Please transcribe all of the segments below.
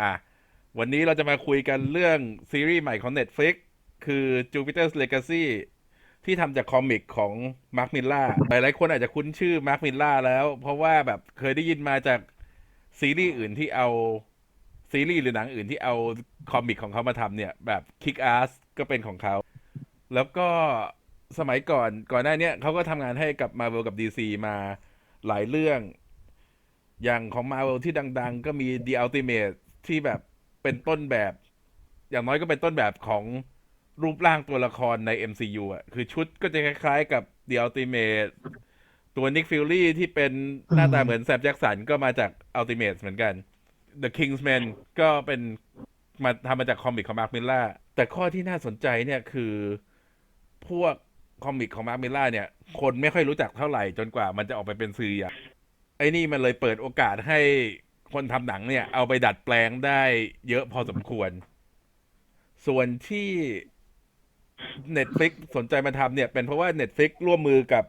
อะวันนี้เราจะมาคุยกันเรื่องซีรีส์ใหม่ของ Netflix คือ Jupiter's Legacy ที่ทำจากคอมิกของมาร์คมิลล่าหลายๆคนอาจจะคุ้นชื่อมาร์คมิลล่าแล้ว เพราะว่าแบบเคยได้ยินมาจากซีรีส์อื่นที่เอาซีรีส์หรือหนังอื่นที่เอาคอมิกของเขามาทำเนี่ย แบบ Kick Ass ก็เป็นของเขา แล้วก็สมัยก่อนก่อนหน้านี้เขาก็ทำงานให้กับ Marvel กับ DC มาหลายเรื่อง อย่างของ Marvel ที่ดัง ๆ ก็มี The Ultimate ที่แบบเป็นต้นแบบ อย่างน้อยก็เป็นต้นแบบของรูปร่างตัวละครใน MCU อะ คือชุดก็จะคล้ายๆกับ The Ultimate ตัว Nick Fury ที่เป็นหน้าตาเหมือนแซมแจ็คสันก็มาจาก Ultimate เหมือนกัน The Kingsman ก็เป็นมาทำมาจากคอมิกของมาร์คมิลล่าแต่ข้อที่น่าสนใจเนี่ยคือพวกคอมิกของมาร์คมิลล่าเนี่ย คนไม่ค่อยรู้จักเท่าไหร่จนกว่ามันจะออกไปเป็นซีรีส์อะไอ้นี่มันเลยเปิดโอกาสให้ คนทำหนังเนี่ย เอาไปดัดแปลงได้เยอะพอสมควร ส่วนที่ Netflix สนใจมาทำเนี่ย เป็นเพราะว่า Netflix ร่วมมือกับ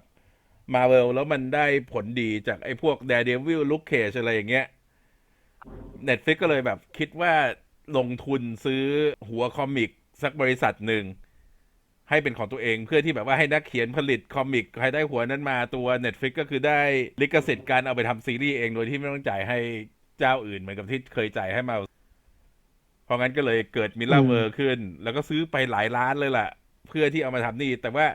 Marvel แล้วมันได้ผลดีจากไอ้พวก Daredevil Luke Cage อะไรอย่างเงี้ย Netflix ก็เลยแบบคิดว่าลงทุนซื้อหัวคอมิกสักบริษัทหนึ่ง ให้เป็นของตัวเองเพื่อที่แบบว่าให้นักเขียนผลิตคอมิกใครได้หัวนั้นมาตัว Netflix ก็คือได้ลิขสิทธิ์การเอาไปทำซีรีส์เองโดยที่ไม่ต้องจ่ายให้ เจ้าอื่นเหมือนกับที่เคยจ่ายให้มา เพราะงั้นก็เลยเกิดมิล l าเวอร์ขึ้น แล้วก็ซื้อไปหลายล้านเลยล่ะ เพื่อที่เอามาทำนี่ แต่ว่า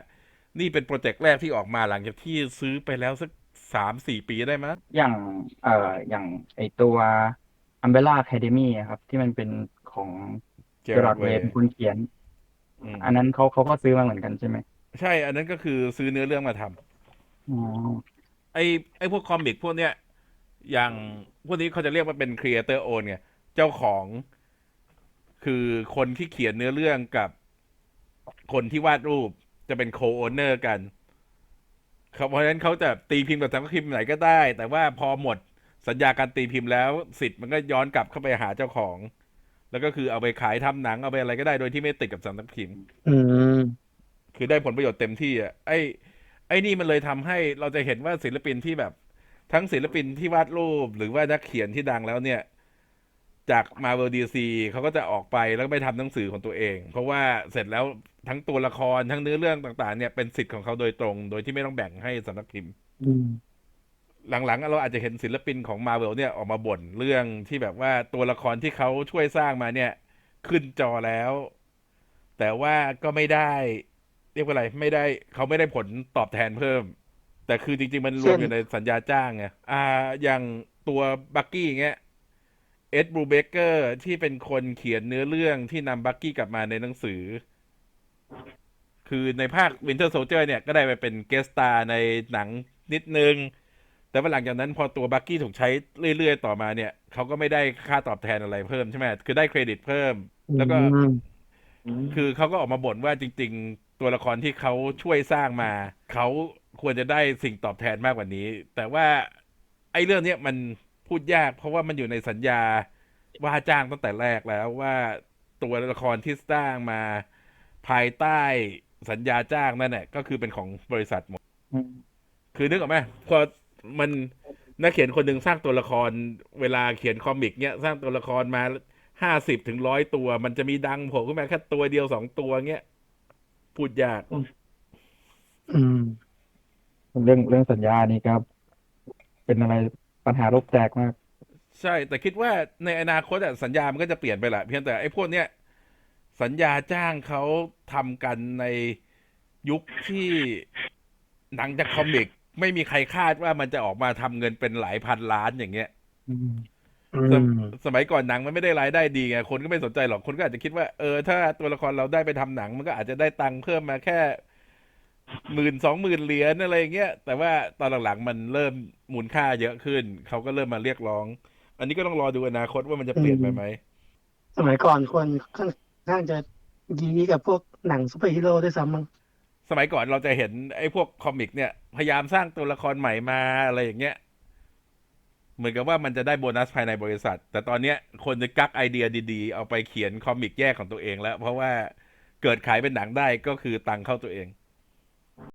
นี่เป็นโปรเจกต์แรกที่ออกมาหลังจากที่ซื้อไปแล้วสักสามสี่ปีได้มั้ยอย่างเอ่ออย่างไอตัว Umbrella Academy อะครับ ที่มันเป็นของเจเจออร์ร์รดอดเวเวย์ย์เป็นคนเขียน อันนั้นเขาเขาก็ซื้อมาเหมือนกันใช่ไหม ใช่ อันนั้นก็คือซื้อเนื้อเรื่องมาทำอ๋อไอไอพวกคอมิกพวกเนี้ย อย่างพวกนี้เขาจะเรียกว่าเป็นครีเอเตอร์โอนไงเจ้าของคือคนที่เขียนเนื้อเรื่องกับคนที่วาดรูปจะเป็นโคโอเนอร์กันเขาเพราะฉะนั้นเขาจะตีพิมพ์กับสำนักพิมพ์ไหนก็ได้ แต่ว่าพอหมดสัญญาการตีพิมพ์แล้ว สิทธิ์มันก็ย้อนกลับเข้าไปหาเจ้าของ แล้วก็คือเอาไปขายทำหนังเอาไปอะไรก็ได้โดยที่ไม่ติดกับสำนักพิมพ์อืมคือได้ผลประโยชน์เต็มที่อะไอ้ไอ้นี่มันเลยทำให้เราจะเห็นว่าศิลปินที่แบบ ทั้งศิลปินที่วาดรูป หรือว่านักเขียนที่ดังแล้วเนี่ย จาก Marvel DC เขาก็จะออกไปแล้วก็ไปทำหนังสือของตัวเอง เพราะว่าเสร็จแล้วทั้งตัวละครทั้งเนื้อเรื่องต่างๆ เนี่ยเป็นสิทธิ์ของเขาโดยตรง โดยที่ไม่ต้องแบ่งให้สำนักพิมพ์อืมหลังๆเราอาจจะเห็นศิลปินของ Marvel เนี่ยออกมาบ่นเรื่องที่แบบว่าตัวละครที่เขาช่วยสร้างมาเนี่ย ขึ้นจอแล้ว แต่ว่าก็ไม่ได้ เรียกว่าอะไรไม่ได้เขาไม่ได้ผลตอบแทนเพิ่ม แต่คือจริง ๆ มันรวมอยู่ในสัญญาจ้างไงอ่า อย่างตัวบักกี้เงี้ยเอ็ดบรูเบเกอร์ที่เป็นคนเขียนเนื้อเรื่องที่นำบักกี้กลับมาในหนังสือ คือในภาค Winter Soldier เนี่ยก็ได้ไปเป็นเกสตาในหนังนิดนึง แต่ว่าหลังจากนั้นพอตัวบักกี้ถูกใช้เรื่อย ๆ ต่อมาเนี่ย เขาก็ไม่ได้ค่าตอบแทนอะไรเพิ่มใช่ไหมคือได้เครดิตเพิ่ม แล้วก็อืมคือเขาก็ออกมาบ่นว่าจริง ๆ ตัวละครที่เขาช่วยสร้างมา เขา ควรจะได้สิ่งตอบแทนมากกว่านี้ แต่ว่าไอ้เรื่องเนี้ยมันพูดยาก เพราะว่ามันอยู่ในสัญญาว่าจ้างตั้งแต่แรกแล้วว่าตัวละครที่สร้างมาภายใต้สัญญาจ้างนั่นแหละก็คือเป็นของบริษัทหมดอืมคือนึกออกไหมพอมันนักเขียนคนหนึ่งสร้างตัวละครเวลาเขียนคอมิกเนี้ยสร้างตัวละครมาห้าสิบถึงร้อยตัว มันจะมีดังโผล่ขึ้นมาแค่ตัวเดียวสองตัวเงี้ย พูดยาก อืม เรื่องเรื่องสัญญานี่ครับ เป็นอะไรปัญหาโลกแตกมาก ใช่ แต่คิดว่าในอนาคตอะสัญญามันก็จะเปลี่ยนไปแหละเพียงแต่ไอ้พวกเนี้ยสัญญาจ้างเขาทำกันในยุคที่หนังจากคอมิก ไม่มีใครคาดว่ามันจะออกมาทำเงินเป็นหลายพันล้านอย่างเงี้ยอืมสมสมัยก่อนหนังมันไม่ได้รายได้ดีไงคนก็ไม่สนใจหรอกคนก็อาจจะคิดว่าเออถ้าตัวละครเราได้ไปทำหนัง มันก็อาจจะได้ตังค์เพิ่มมาแค่ หมื่นสองหมื่นเหรียญอะไรอย่างเงี้ยแต่ว่าตอนหลังๆมันเริ่มมูลค่าเยอะขึ้น เขาก็เริ่มมาเรียกร้อง อันนี้ก็ต้องรอดูอนาคตว่ามันจะเปลี่ยนไปไหมสมัยก่อนคนค่อนข้างจะยีกับพวกหนังซูเปอร์ฮีโร่ด้วยซ้ำมั้งสมัยก่อนเราจะเห็นไอ้พวกคอมิกเนี่ย พยายามสร้างตัวละครใหม่มาอะไรอย่างเงี้ยเหมือนกับว่ามันจะได้โบนัสภายในบริษัท แต่ตอนเนี้ยคนจะกักไอเดียดีๆ เอาไปเขียนคอมิกแยกของตัวเองแล้ว เพราะว่าเกิดขายเป็นหนังได้ก็คือตังค์เข้าตัวเอง